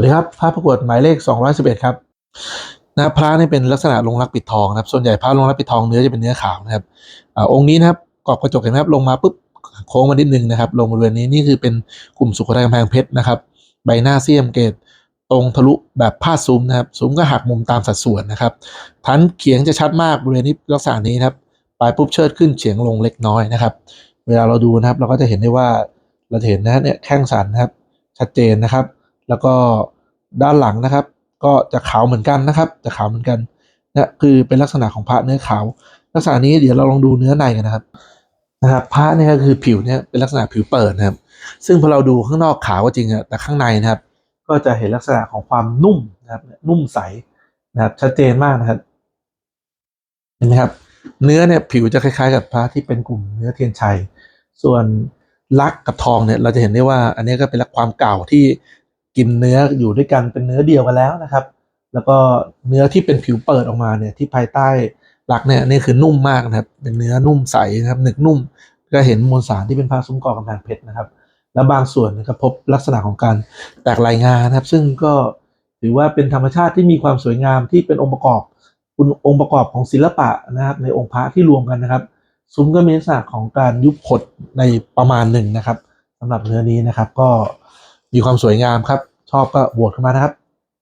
วัสดีครับพระประกวดหมายเลข 211 ครับนะพระนี่เป็นลักษณะลงรักปิดทองนะครับ ส่วนใหญ่พระลงรักปิดทองเนื้อจะเป็นเนื้อขาวนะครับอาองค์นี้นะครับกรอบกระจกเห็นไหมครับลงมาปุ๊บโค้งมานิดนึงนะครับ ลงบริเวณนี้นี่คือเป็นกลุ่มสุโขทัยกำแพงเพชรนะครับ ใบหน้าเสียมเกตตรงทะลุแบบผ้าซุ้มนะครับซุ้มก็หักมุมตามสัดส่วนนะครับทันเขียงจะชัดมากบริเวณนี้ลักษณะนี้นะครับปลายปุ๊บเชิดขึ้นเฉียงลงเล็กน้อยนะครับ เวลาเราดูนะครับเราก็จะเห็นได้ว่าเราเห็นนะเนี่ยแข้งสันนะครับชัดเจนนะครับ แล้วก็ด้านหลังนะครับ ก็จะขาวเหมือนกันนะครับ จะขาวเหมือนกันนะคือเป็นลักษณะของพระเนื้อขาว ลักษณะนี้เดี๋ยวเราลองดูเนื้อในกันนะครับนะครับพระเนี่ยก็คือผิวเนี่ยเป็นลักษณะผิวเปิดนะครับ ซึ่งพอเราดูข้างนอกขาวก็จริงอะแต่ข้างในนะครับ ก็จะเห็นลักษณะของความนุ่มนะครับ นุ่มใสนะครับ ชัดเจนมากนะครับเห็นไหมครับ เนื้อเนี่ยผิวจะคล้ายๆ กับพระที่เป็นกลุ่มเนื้อเทียนชัย ส่วนลักกับทองเนี่ยเราจะเห็นได้ว่า อันนี้ก็เป็นลักความเก่าที่ กินเนื้ออยู่ด้วยกันเป็นเนื้อเดียวกันแล้วนะครับ แล้วก็เนื้อที่เป็นผิวเปิดออกมาเนี่ยที่ภายใต้ลักเนี่ยนี่คือนุ่มมากนะครับ เป็นเนื้อนุ่มใสนะครับหนึกนุ่ม ก็เห็นมวลสารที่เป็นผ้าซุ้มกอกำแพงเพชรนะครับ แล้วบางส่วนก็พบลักษณะของการแตกลายงานะครับ ซึ่งก็ถือว่าเป็นธรรมชาติที่มีความสวยงามที่เป็นองค์ประกอบองค์ประกอบของศิลปะนะครับ ในองค์พระที่รวมกันนะครับ ซุ้มก็มีลักษณะของการยุบขดในประมาณหนึ่งนะครับสำหรับเนื้อนี้นะครับก็ มีความสวยงามครับ ชอบก็โหวตเข้ามานะครับ